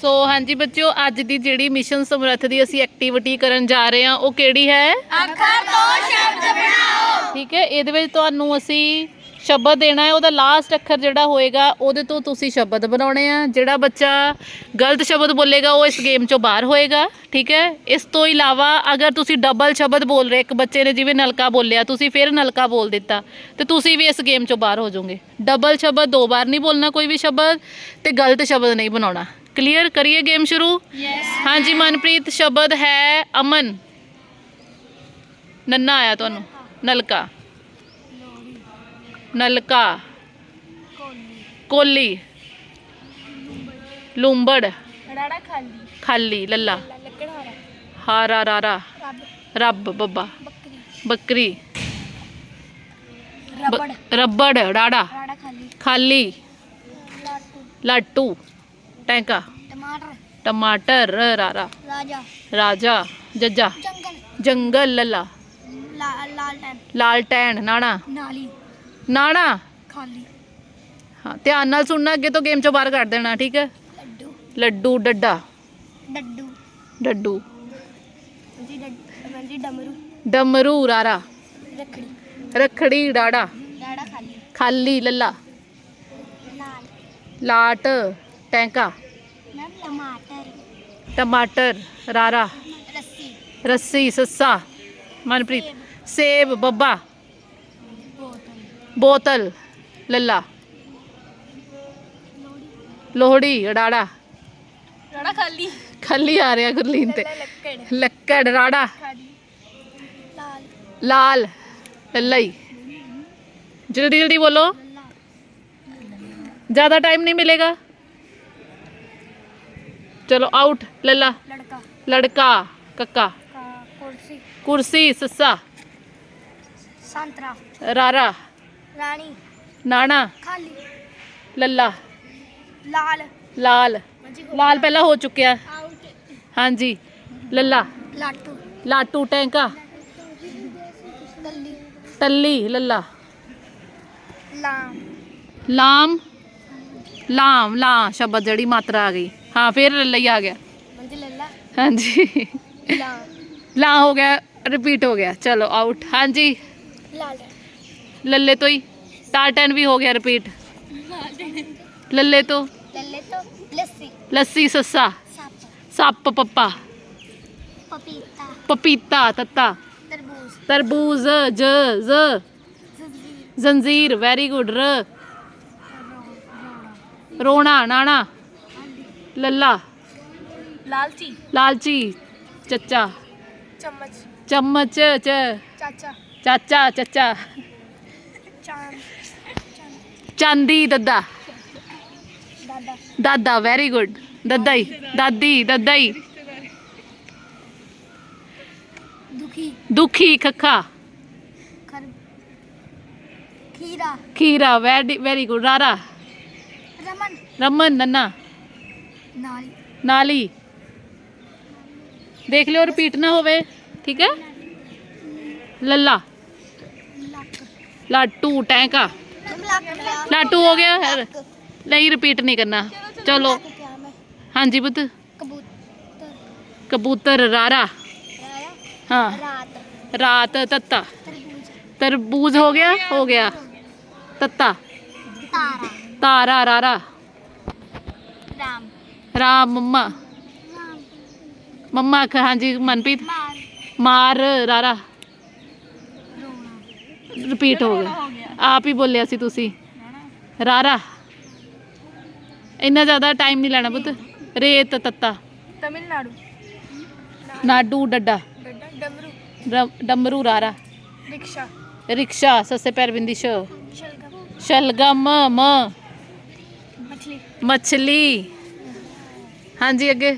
ਸੋ ਹਾਂਜੀ ਬੱਚਿਓ ਅੱਜ ਦੀ ਜਿਹੜੀ ਮਿਸ਼ਨ ਸਮਰੱਥ ਦੀ ਅਸੀਂ ਐਕਟੀਵਿਟੀ ਕਰਨ ਜਾ ਰਹੇ ਹਾਂ ਉਹ ਕਿਹੜੀ ਹੈ? ਅੱਖਰ ਤੋਂ ਸ਼ਬਦ ਬਣਾਓ। ਠੀਕ ਹੈ ਇਹਦੇ ਵਿੱਚ ਤੁਹਾਨੂੰ ਅਸੀਂ ਸ਼ਬਦ ਦੇਣਾ ਹੈ ਉਹਦਾ ਲਾਸਟ ਅੱਖਰ ਜਿਹੜਾ ਹੋਏਗਾ ਉਹਦੇ ਤੋਂ ਤੁਸੀਂ ਸ਼ਬਦ ਬਣਾਉਣੇ ਆ। ਜਿਹੜਾ ਬੱਚਾ ਗਲਤ ਸ਼ਬਦ ਬੋਲੇਗਾ ਉਹ ਇਸ ਗੇਮ ਚੋਂ ਬਾਹਰ ਹੋਏਗਾ ਠੀਕ ਹੈ? ਇਸ ਤੋਂ ਇਲਾਵਾ ਅਗਰ ਤੁਸੀਂ ਡਬਲ ਸ਼ਬਦ ਬੋਲ ਰਹੇ ਇੱਕ ਬੱਚੇ ਨੇ ਜਿਵੇਂ ਨਲਕਾ ਬੋਲਿਆ ਤੁਸੀਂ ਫਿਰ ਨਲਕਾ ਬੋਲ ਦਿੱਤਾ ਤੇ ਤੁਸੀਂ ਵੀ ਇਸ ਗੇਮ ਚੋਂ ਬਾਹਰ ਹੋ ਜਾਓਗੇ। ਡਬਲ ਸ਼ਬਦ ਦੋ ਵਾਰ ਨਹੀਂ ਬੋਲਣਾ ਕੋਈ ਵੀ ਸ਼ਬਦ ਤੇ ਗਲਤ ਸ਼ਬਦ ਨਹੀਂ ਬਣਾਉਣਾ। ਕਲੀਅਰ ਕਰੀਏ ਗੇਮ ਸ਼ੁਰੂ ਹਾਂਜੀ ਮਨਪ੍ਰੀਤ ਸ਼ਬਦ ਹੈ ਅਮਨ ਨੰਨਾ ਆਇਆ ਤੁਹਾਨੂੰ ਨਲਕਾ ਨਲਕਾ ਕੋਲੀ ਲੂੰਬੜ ਰਾੜਾ ਖਾਲੀ ਖਾਲੀ ਲੱਲਾ ਲੱਕੜਹਾਰਾ ਹਾਰਾ ਰਾਰਾ ਰੱਬ ਰੱਬ ਬੱਬਾ ਬੱਕਰੀ ਬੱਕਰੀ ਬ- ਰਬੜ ਰੱਬੜ ਰਾੜਾ ਰਾੜਾ ਖਾਲੀ ਖਾਲੀ ਲਾਟੂ ਲਾਟੂ ਟੈਂਕਾ? ਟਮਾਟਰ। ਟਮਾਟਰ ਰਾਰਾ ਰਾਜਾ। ਰਾਜਾ ਜੱਜਾ। ਜੰਗਲ। ਜੰਗਲ ਲੱਲਾ। ਲਾ ਲਾਲਟਨ ਲਾਲਟੈਨ ਨਾਣਾ। ਨਾਲੀ। ਨਾਣਾ? ਖਾਲੀ। ਹਾਂ ਧਿਆਨ ਨਾਲ ਸੁਣਨਾ ਅੱਗੇ ਤੋਂ ਗੇਮ ਚੋਂ ਬਾਹਰ ਕੱਢ ਦੇਣਾ ਠੀਕ ਹੈ? ਲੱਡੂ। ਲੱਡੂ ਡੱਡਾ। ਡੱਡੂ। ਡੱਡੂ। ਜੀ ਡੱਡ ਜੀ ਡਮਰੂ। ਡਮਰੂ ਰਾਰਾ ਰੱਖੜੀ। ਰਖੜੀ ਡਾੜਾ। ਰਾੜਾ ਖਾਲੀ। ਖਾਲੀ ਲੱਲਾ। ਲਾਲ। ਲਾਟ ਟੈਂਕਾ। ਮੈਮ ਟਮਾਟਰ ਟਮਾਟਰ ਰਾਰਾ ਰੱਸੀ ਰੱਸੀ ਸੱਸਾ ਮਨਪ੍ਰੀਤ ਸੇਬ ਬੱਬਾ ਬੋਤਲ ਬੋਤਲ ਲੱਲਾ ਲੋਹੜੀ ਡਾੜਾ ਰਾੜਾ ਖਾਲੀ ਖਾਲੀ ਆ ਰਿਹਾ ਗੁਰਲੀਨ ਤੇ ਲੱਕੜ ਲੱਕੜ ਰਾੜਾ ਖਾਲੀ ਲਾਲ ਲਾਲ ਲੱਲਈ ਜਲਦੀ ਜਲਦੀ ਬੋਲੋ ਲੱਲਾ ਜ਼ਿਆਦਾ ਟਾਈਮ ਨਹੀਂ ਮਿਲੇਗਾ ਚਲੋ ਆਊਟ ਲੱਲਾ ਲੜਕਾ ਲੜਕਾ ਕੱਕਾ ਕਾ ਕੁਰਸੀ ਕੁਰਸੀ ਸੱਸਾ ਸੰਤਰਾ ਰਾਰਾ ਰਾਣੀ ਨਾਣਾ ਖਾਲੀ ਲੱਲਾ ਲਾਲ ਲਾਲ ਮੰਜੀ ਲਾਲ ਪਹਿਲਾਂ ਹੋ ਚੁੱਕਿਆ ਆਊਟ ਹਾਂਜੀ ਲੱਲਾ ਲਾਟੂ ਲਾਟੂ ਟੈਂਕਾ ਦੱਲੀ ਟੱਲੀ ਲੱਲਾ ਲਾਮ ਲਾਮ ਲਾਮ ਲਾ ਸ਼ਬਦ ਜਿਹੜੀ ਮਾਤਰਾ ਆ ਗਈ ਹਾਂ ਫਿਰ ਲੱਲੀ ਆ ਗਿਆ ਮੰਜੀ ਲੱਲਾ ਹਾਂਜੀ ਲਾਮ ਲਾ ਹੋ ਗਿਆ ਰਿਪੀਟ ਹੋ ਗਿਆ ਚਲੋ ਆਊਟ ਹਾਂਜੀ ਲਾਲ ਲੱਲੇ ਤੋਂ ਹੀ ਟਾਟਨ ਵੀ ਹੋ ਗਿਆ ਰਿਪੀਟ ਲੱਲੇ ਤੋਂ ਲੱਲੇ ਤੋਂ ਲੱਸੀ ਲੱਸੀ ਸੱਸਾ ਸੱਪ ਸੱਪ ਪੱਪਾ ਪਪੀਤਾ ਪਪੀਤਾ ਤੱਤਾ ਤਰਬੂਜ ਤਰਬੂਜ਼ ਜ ਜ਼ ਜ਼ੰਜੀਰ ਜ਼ੰਜੀਰ ਵੈਰੀ ਗੁੱਡ ਰ ਰੋਣਾ ਨਾਣਾ ਲੱਲਾ ਲਾਲਚੀ ਲਾਲਚੀ ਚੱਚਾ ਚਮਚ ਚਮਚ ਚ ਚਾਚਾ ਚਾਚਾ ਚੱਚਾ ਚਾਂਦ ਚਾਂਦੀ ਦੱਦਾ ਦਾਦਾ ਦਾਦਾ ਵੈਰੀ ਗੁੱਡ ਦੱਦਾ ਹੀ ਦਾਦੀ ਦੱਦਾ ਹੀ ਦੁਖੀ ਦੁਖੀ ਖੱਖਾ ਖਰ ਖੀਰਾ ਖੀਰਾ ਵੈਰੀ ਵੈਰੀ ਗੁੱਡ ਰਾਰਾ ਰਮਨ ਰਮਨ ਨੰਨਾ ਨਾਲੀ ਨਾਲੀ ਦੇਖ ਲਿਓ ਰਿਪੀਟ ਨਾ ਹੋਵੇ ਠੀਕ ਹੈ ਲੱਲਾ ਲੱਕ ਲਾਟੂ ਟੈਂਕਾ ਲੱਕ ਲਾਟੂ ਹੋ ਗਿਆ ਫਿਰ ਨਹੀਂ ਰਿਪੀਟ ਨਹੀਂ ਕਰਨਾ ਚਲੋ ਕਿਆ ਮੈਂ ਹਾਂਜੀ ਪੁੱਤ ਕਬੂਤਰ ਕਬੂਤਰ ਰਾਮ। ਰਾਮ ਮੰਮਾ। ਮੰਮਾ ਖ ਹਾਂਜੀ ਮਨਪ੍ਰੀਤ। ਮਾਰ। ਮਾਰ ਰਾਰਾ। ਰਿਪੀਟ ਹੋ ਗਿਆ। ਆਪ ਹੀ ਬੋਲਿਆ ਸੀ ਤੁਸੀਂ। ਰਾਰਾ। ਇੰਨਾ ਜ਼ਿਆਦਾ ਟਾਈਮ ਨਹੀਂ ਲੈਣਾ ਪੁੱਤ। ਰੇਤ ਤੱਤਾ। ਤਮਿਲਨਾਡੂ। ਨਾਡੂ ਡੱਡਾ। ਡੱਡਾ ਡਮਰੂ। ਰ- ਡਮਰੂ ਰਾਰਾ। ਰਿਕਸ਼ਾ। ਰਿਕਸ਼ਾ ਸੱਸੇ ਪੈਰ ਬਿੰਦੀ ਸ਼। ਸ਼ਲਗਮ। ਸ਼ਲਗਮ ਮ। ਮਛਲੀ। ਮਛਲੀ। ਹਾਂਜੀ ਅੱਗੇ।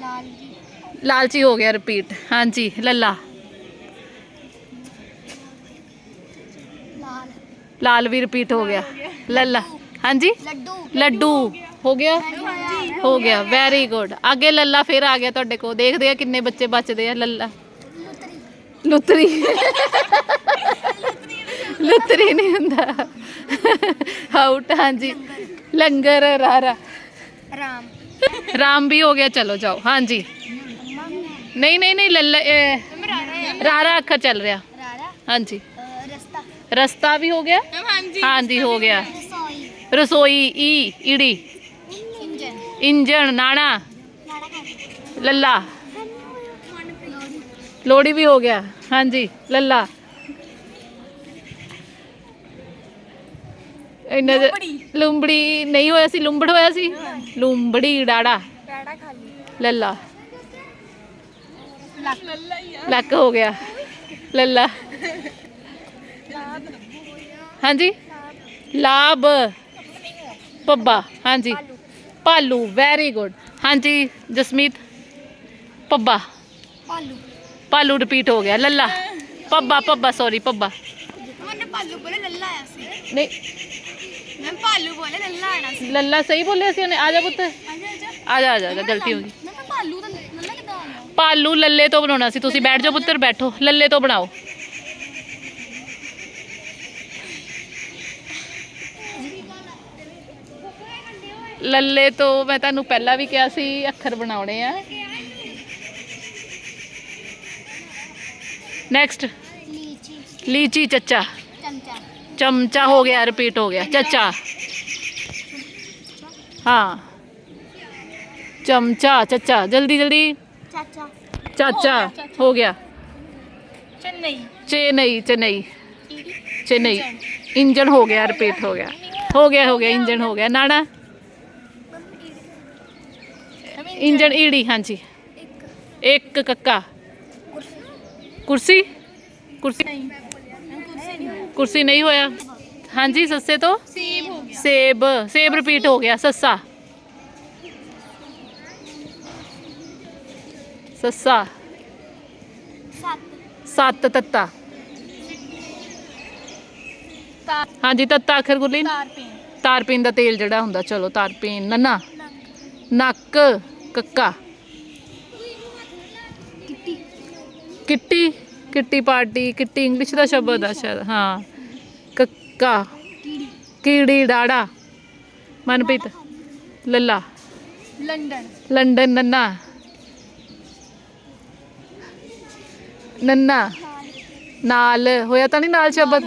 ਲਾਲ ਜੀ। ਲਾਲਚੀ ਹੋ ਗਿਆ ਰਿਪੀਟ ਹਾਂਜੀ ਲੱਲਾ। ਲਾਲ। ਲਾਲ ਵੀ ਰਿਪੀਟ ਹੋ ਗਿਆ। ਲੱਲਾ ਹਾਂਜੀ? ਲੱਡੂ। ਲੱਡੂ। ਹੋ ਗਿਆ। ਹੋ ਗਿਆ? ਵੈਰੀ ਗੁੱਡ ਅੱਗੇ ਲੱਲਾ ਫਿਰ ਆ ਗਿਆ ਤੁਹਾਡੇ ਕੋਲ। ਦੇਖਦੇ ਆ ਕਿੰਨੇ ਬੱਚੇ ਬਚਦੇ ਆ ਲੱਲਾ। ਲੁਤਰੀ। ਲੁਤਰੀ। ਲੁਤਰੀ ਨਹੀਂ ਹੁੰਦਾ। ਆਊਟ ਹਾਂਜੀ ਲੰਗਰ ਰਾਰਾ ਰਾਮ ਰਾਮ ਵੀ ਹੋ ਗਿਆ ਚਲੋ ਜਾਓ ਹਾਂਜੀ ਨਹੀਂ ਨਹੀਂ ਨਹੀਂ ਲੱਲਾ ਇਹ ਰਾਰਾ ਅੱਖਰ ਚੱਲ ਰਿਹਾ ਰਾਰਾ ਹਾਂਜੀ ਰਸਤਾ ਰਸਤਾ ਵੀ ਹੋ ਗਿਆ ਹਾਂਜੀ ਹਾਂਜੀ ਹੋ ਗਿਆ ਰਸੋਈ ਰਸੋਈ ਈ ਈੜੀ ਇੰਜਨ ਇੰਜਣ ਨਾਣਾ ਨਾੜਾ ਕਰ ਲੱਲਾ ਲੋੜੀ ਲੋੜੀ ਵੀ ਇਹਨਾਂ ਦੇ ਲੁੰਬੜੀ। ਨਹੀਂ ਹੋਇਆ ਸੀ ਲੁੰਬੜ ਹੋਇਆ ਸੀ? ਲੁੰਬੜੀ ਡਾੜਾ। ਰਾੜਾ ਖਾਲੀ। ਲੱਲਾ। ਲੱਕ। ਲੱਲਾ ਹੀ ਲੱਕ ਹੋ ਗਿਆ। ਲੱਲਾ। ਹਾਂਜੀ? ਲਾਭ। ਪੱਬਾ। ਹਾਂਜੀ। ਪਾਲੂ ਵੈਰੀ ਗੁੱਡ ਹਾਂਜੀ ਜਸਮੀਤ। ਪੱਬਾ। ਪਾਲੂ ਪਾਲੂ ਰਿਪੀਟ ਹੋ ਗਿਆ। ਲੱਲਾ। ਪੱਬਾ ਪੱਬਾ ਸੌਰੀ ਪੱਬਾ। ਮੈਨੇ ਪਾਲੂ ਬੋਲੇ ਲੱਲਾ ਆਇਆ ਸੀ। ਨਹੀਂ। ਮੈਂ ਪਾਲੂ ਬੋਲੇ ਲੱਲਾ ਆਣਾ ਸੀ ਲੱਲਾ ਸਹੀ ਬੋਲਿਆ ਸੀ ਉਹਨੇ ਆ ਜਾ ਪੁੱਤ ਆ ਜਾ ਆ ਜਾ ਗਲਤੀ ਹੋ ਗਈ ਮੈਂ ਕਿਹਾ ਤਾਂ ਕਿਦਾਂ ਲੱਲੇ ਤੋਂ ਬਣਾਉਣਾ ਸੀ ਤੁਸੀਂ ਬੈਠ ਜਾਓ ਪੁੱਤਰ ਬੈਠੋ ਲੱਲੇ ਤੋਂ ਬਣਾਓ ਲੱਲੇ ਤੋਂ ਮੈਂ ਤੁਹਾਨੂੰ ਪਹਿਲਾਂ ਵੀ ਕਿਹਾ ਸੀ ਅੱਖਰ ਬਣਾਉਣੇ ਆ ਨੈਕਸਟ ਲੀਚੀ ਲੀਚੀ ਚੱਚਾ ਚਮਚਾ ਚਮਚਾ ਹੋ ਗਿਆ ਰਿਪੀਟ ਹੋ ਗਿਆ ਚੱਚਾ ਹਾਂ ਚਮਚਾ ਚੱਚਾ ਜਲਦੀ ਜਲਦੀ ਚਾਚਾ ਚਾਚਾ ਹੋ ਗਿਆ ਚੇਨਈ ਚੇਨਈ ਚੇਨਈ ਈੜੀ ਚੇਨਈ ਇੰਜਨ ਹੋ ਗਿਆ ਰਿਪੀਟ ਹੋ ਗਿਆ ਹੋ ਗਿਆ ਹੋ ਗਿਆ ਇੰਜਨ ਹੋ ਗਿਆ ਨਾਣਾ ਇੰਜਨ ਈੜੀ ਹਾਂਜੀ ਇੱਕ ਇੱਕ ਕੱਕਾ ਕੁਰਸੀ ਨਹੀਂ ਹੋਇਆ। ਹਾਂਜੀ ਸੱਸੇ ਤੋਂ? ਸੇਬ ਹੋ ਗਿਆ। ਸੇਬ ਸੇਬ ਰਿਪੀਟ ਹੋ ਗਿਆ ਸੱਸਾ। ਸੱਸਾ। ਸੱਤ। ਸੱਤ ਤੱਤਾ। ਹਾਂਜੀ ਤੱਤਾ ਅਖਰ ਗੁਰਲੀਨ? ਪੇਨ ਤਾਰਪੀਨ ਦਾ ਤੇਲ ਜਿਹੜਾ ਹੁੰਦਾ ਚਲੋ ਤਾਰਪੀਨ ਨੰਨਾ। ਨੱਕ ਕੱਕਾ। Kitty. Kitty? Kitty party kitty English ਦਾ ਸ਼ਬਦ ਆ ਸ਼ਾਇਦ ਹਾਂ। ਕੱਕਾ ਕੀੜੀ। ਡਾੜਾ ਮਨਪ੍ਰੀਤ ਲੱਲਾ। ਲੰਡਨ। ਲੰਡਨ ਨੰਨਾ। ਨੰਨਾ। ਨਾਲ। ਹੋਇਆ ਤਾਂ ਨਹੀਂ ਨਾਲ ਸ਼ਬਦ?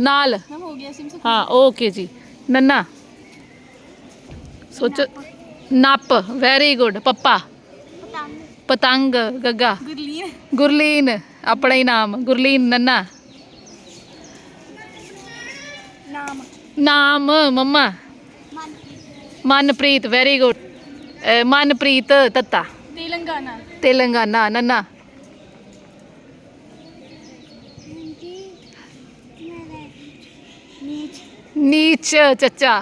ਨਾਲ। ਹੋ ਗਿਆ ਸਿਮ ਹਾਂ ਓਕੇ ਜੀ। ਨੰਨਾ। ਸੋਚੋ। ਨੱਪ। ਵੈਰੀ ਗੁੱਡ ਪੱਪਾ। ਪਤੰਗ। ਪਤੰਗ ਗੱਗਾ। ਗੁਰਲੀਨ। ਗੁਰਲੀਨ। ਆਪਣਾ ਹੀ ਨਾਮ ਗੁਰਲੀਨ ਨੰਨਾ? ਨਾਮ। ਨਾਮ ਮੰਮਾ? ਮਨ ਮਨਪ੍ਰੀਤ ਵੈਰੀ ਗੁੱਡ ਮਨਪ੍ਰੀਤ ਤੱਤਾ। ਤੇਲੰਗਾਨਾ। ਤੇਲੰਗਾਨਾ ਨੰਨਾ? ਨੀਚ ਚੱਚਾ।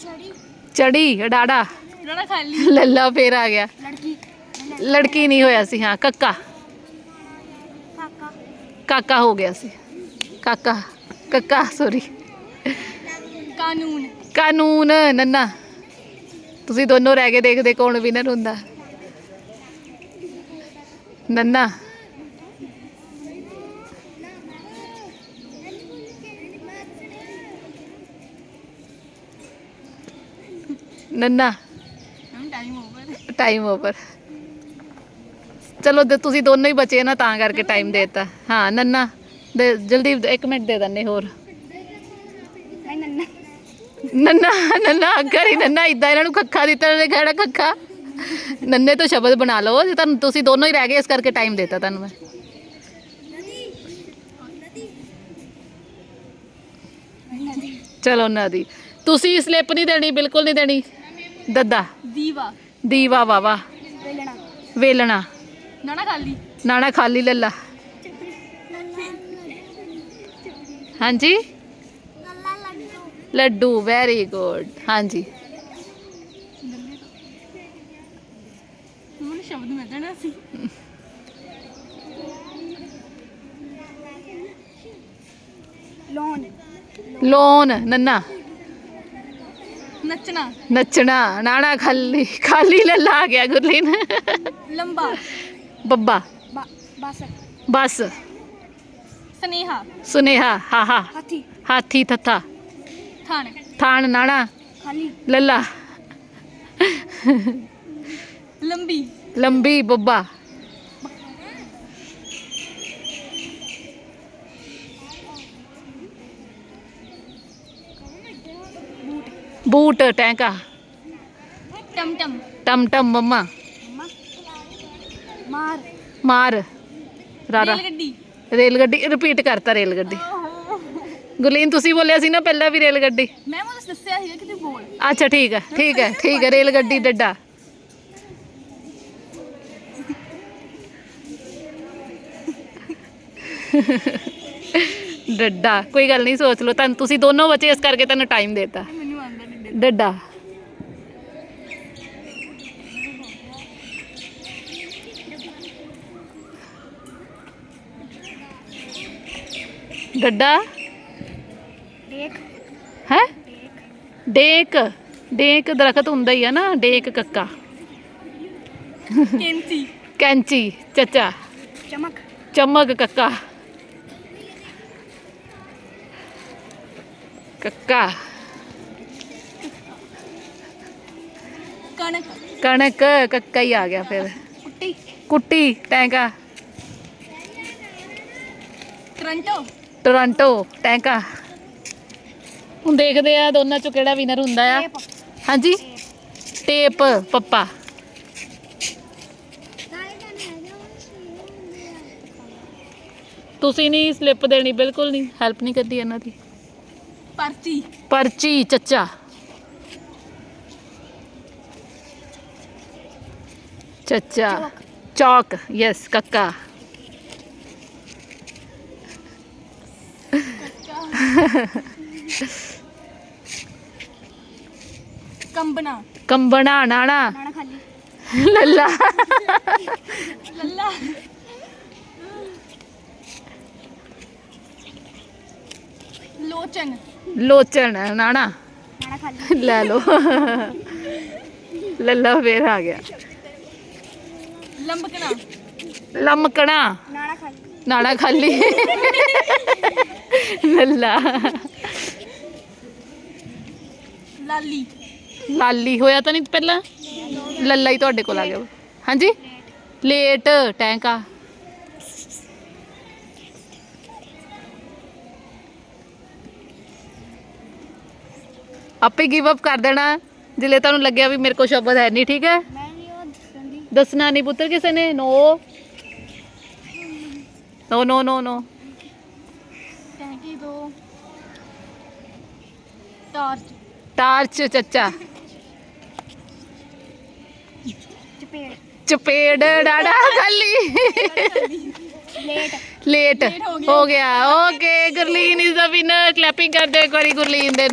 ਚੜੀ। ਚੜੀ ਡਾੜਾ ਖਾਲੀ। ਲੱਲਾ ਫੇਰ ਆ ਗਿਆ। ਲੜਕੀ ਨਹੀਂ ਹੋਇਆ ਸੀ ਹਾਂ ਕੱਕਾ। ਕਾਕਾ ਕਾਕਾ ਹੋ ਗਿਆ ਸੀ। ਕਾਕਾ ਕੱਕਾ ਸੌਰੀ ਕਾਨੂੰਨ। ਕਾਨੂੰਨ ਨੰਨਾ। ਤੁਸੀਂ ਦੋਨੋਂ ਰਹਿ ਕੇ ਦੇਖਦੇ ਕੌਣ ਵਿਨਰ ਹੁੰਦਾ। ਨੰਨਾ। ਨੰਨਾ। ਟਾਈਮ ਓਵਰ ਟਾਈਮ ਓਵਰ ਚਲੋ ਦੇ ਤੁਸੀਂ ਦੋਨੋਂ ਹੀ ਬਚੇ ਨਾ ਤਾਂ ਕਰਕੇ ਟਾਈਮ ਦੇਤਾ। ਹਾਂ ਨੰਨਾ। ਦੇ ਜਲਦੀ 1 ਮਿੰਟ ਦੇ ਦੰਨੇ ਹੋਰ। ਨੰਨਾ। ਨੰਨਾ ਅੱਗਰ ਹੀ ਨੰਨਾ ਇਦਾਂ ਇਹਨਾਂ ਨੂੰ ਕੱਖਾ ਦਿੱਤਾ ਨੇ ਕਿਹੜਾ ਕੱਖਾ ਨੰਨੇ ਤੋਂ ਸ਼ਬਦ ਬਣਾ ਲਓ ਜੇ ਤੁਹਾਨੂੰ ਤੁਸੀਂ ਦੋਨੋਂ ਹੀ ਰਹਿ ਗਏ ਇਸ ਕਰਕੇ ਟਾਈਮ ਦਿੱਤਾ ਤੁਹਾਨੂੰ ਮੈਂ। ਚਲੋ ਨਦੀ ਤੁਸੀਂ ਸਲਿੱਪ ਨਹੀਂ ਦੇਣੀ ਬਿਲਕੁਲ ਨਹੀਂ ਦੇਣੀ। ਦੱਦਾ। ਦੀਵਾ। ਦੀਵਾ ਵਾਵਾ ਵੇਲਣਾ। ਵੇਲਣਾ। ਨਾਣਾ ਖਾਲੀ ਨਾਣਾ ਖਾਲੀ ਲੱਲਾ। ਹਾਂਜੀ? ਲੱਲਾ ਲੱਡੂ ਲੱਡੂ ਵੈਰੀ ਗੁੱਡ ਹਾਂਜੀ। ਮੈਨੂੰ ਸ਼ਬਦ ਮਿਲ ਜਾਣਾ ਸੀ। ਲੋਨ ਲੋਨ ਨੰਨਾ। ਨੱਚਣਾ। ਨੱਚਣਾ ਨਾਣਾ ਖਾਲੀ ਖਾਲੀ ਲੱਲਾ ਆ ਗਿਆ ਗੁਰਲੀਨ। ਲੰਬਾ। बब्बा। बस बस स्नेहा। सुनेहा हा हा। हाथी। हाथी तथा। थान थान नाणा। खाली। लल्ला। लंबी। लंबी बब्बा। बूट टैंका। टमटम। टमटम मम्मा। ਮਾਰ। ਮਾਰ। ਰਾਰਾ। ਰੇਲ ਗੱਡੀ ਰੇਲ ਗੱਡੀ ਰਿਪੀਟ ਕਰਤਾ ਰੇਲ ਗੱਡੀ ਗੁਰਲੀਨ ਤੁਸੀਂ ਬੋਲਿਆ ਸੀ ਨਾ ਪਹਿਲਾਂ ਵੀ ਰੇਲ ਗੱਡੀ ਮੈਂ ਮੈਨੂੰ ਦੱਸਿਆ ਸੀਗਾ ਕਿ ਤੂੰ ਬੋਲ। ਅੱਛਾ ਠੀਕ ਹੈ ਠੀਕ ਹੈ ਠੀਕ ਹੈ ਰੇਲ ਗੱਡੀ ਡੱਡਾ। ਡੱਡਾ ਕੋਈ ਗੱਲ ਨਹੀਂ ਸੋਚ ਲਓ। ਤੁਹਾਨੂੰ ਤੁਸੀਂ ਦੋਨੋਂ ਬੱਚੇ ਇਸ ਕਰਕੇ ਤੁਹਾਨੂੰ ਟਾਈਮ ਦੇਤਾ। ਮੈਨੂੰ ਆਂਦਾ ਨਹੀਂ ਡੱਡਾ। ਡੱਡਾ? ਦੇਖ ਹੈ? ਡੇਕ। ਡੇਕ ਦਰਖਤ ਹੁੰਦਾ ਹੀ ਆ ਨਾ ਡੇਕ ਕੱਕਾ। ਕੈਂਚੀ। ਕੈਂਚੀ ਚੱਚਾ। ਚਮਕ। ਚਮਕ ਕੱਕਾ। ਕੱਕਾ। ਕਣਕ। ਕਣਕ ਕੱਕਾ ਹੀ ਆ ਗਿਆ ਫਿਰ। ਕੁੱਟੀ। ਕੁੱਟੀ ਟੈਂਕਾ। ਕਰੰਟੋ। ਟੋਰਾਂਟੋ ਟੈਂਕਾ। ਹੁਣ ਦੇਖਦੇ ਆ ਦੋਨਾਂ ਚੋਂ ਕਿਹੜਾ ਵਿਨਰ ਹੁੰਦਾ ਆ। ਹਾਂਜੀ? ਟੇਪ ਪੱਪਾ। ਤੁਸੀਂ ਨਹੀਂ ਸਲਿੱਪ ਦੇਣੀ ਬਿਲਕੁਲ ਨਹੀਂ। ਹੈਲਪ ਨਹੀਂ ਕਰਦੀ ਇਹਨਾਂ ਦੀ। ਪਰਚੀ। ਪਰਚੀ ਚੱਚਾ। ਚੱਚਾ। ਚੌਕ। ਯੈਸ ਕੱਕਾ। ਕੰਬਣਾ ਕੰਬਣਾ ਨਾਣਾ ਨਾਣਾ ਖਾਲੀ ਲੱਲਾ ਲੱਲਾ ਲੋਚਨ ਲੋਚਣ ਨਾਣਾ ਨਾਣਾ ਖਾਲੀ ਲੈ ਲੋ ਲੱਲਾ ਫੇਰ ਆ ਗਿਆ ਲੰਬਕਣਾ ਲਮਕਣਾ ਨਾਣਾ ਖਾਲੀ ਨਾਣਾ ਖਾਲੀ ਲੱਲਾ। ਲਾਲੀ। ਲਾਲੀ ਹੋਇਆ ਤਾਂ ਨਹੀਂ ਪਹਿਲਾਂ? ਲੱਲਾ ਹੀ ਤੁਹਾਡੇ ਕੋਲ ਆ ਗਿਆ। ਹਾਂਜੀ? ਲੇਟ ਟੈਂਕਾ। ਆਪੇ ਗਿਵ ਅਪ ਕਰ ਦੇਣਾ। ਜਿਲੇ ਤੁਹਾਨੂੰ ਲੱਗਿਆ ਵੀ ਮੇਰੇ ਕੋਲ ਸ਼ਬਦ ਹੈ ਨਹੀਂ ਠੀਕ ਹੈ? ਦੱਸਣਾ ਨਹੀਂ ਪੁੱਤਰ ਕਿਸੇ ਨੇ। ਨੋ ਨੋ ਨੋ ਨੋ ਨੋ ਟੈਂਕੀ ਦੋ ਟਾਰਚ ਟਾਰਚ ਚੱਚਾ ਚਪੇੜ ਚਪੇੜ ਡਾੜਾ ਖਾਲੀ ਲੇਟ ਲੇਟ Late ਹੋ ਗਿਆ। ਹੋ ਗਿਆ okay Gurleen is the winner clapping ਕਰਦੇ ਇੱਕ ਵਾਰੀ ਗੁਰਲੀਨ ਦੇ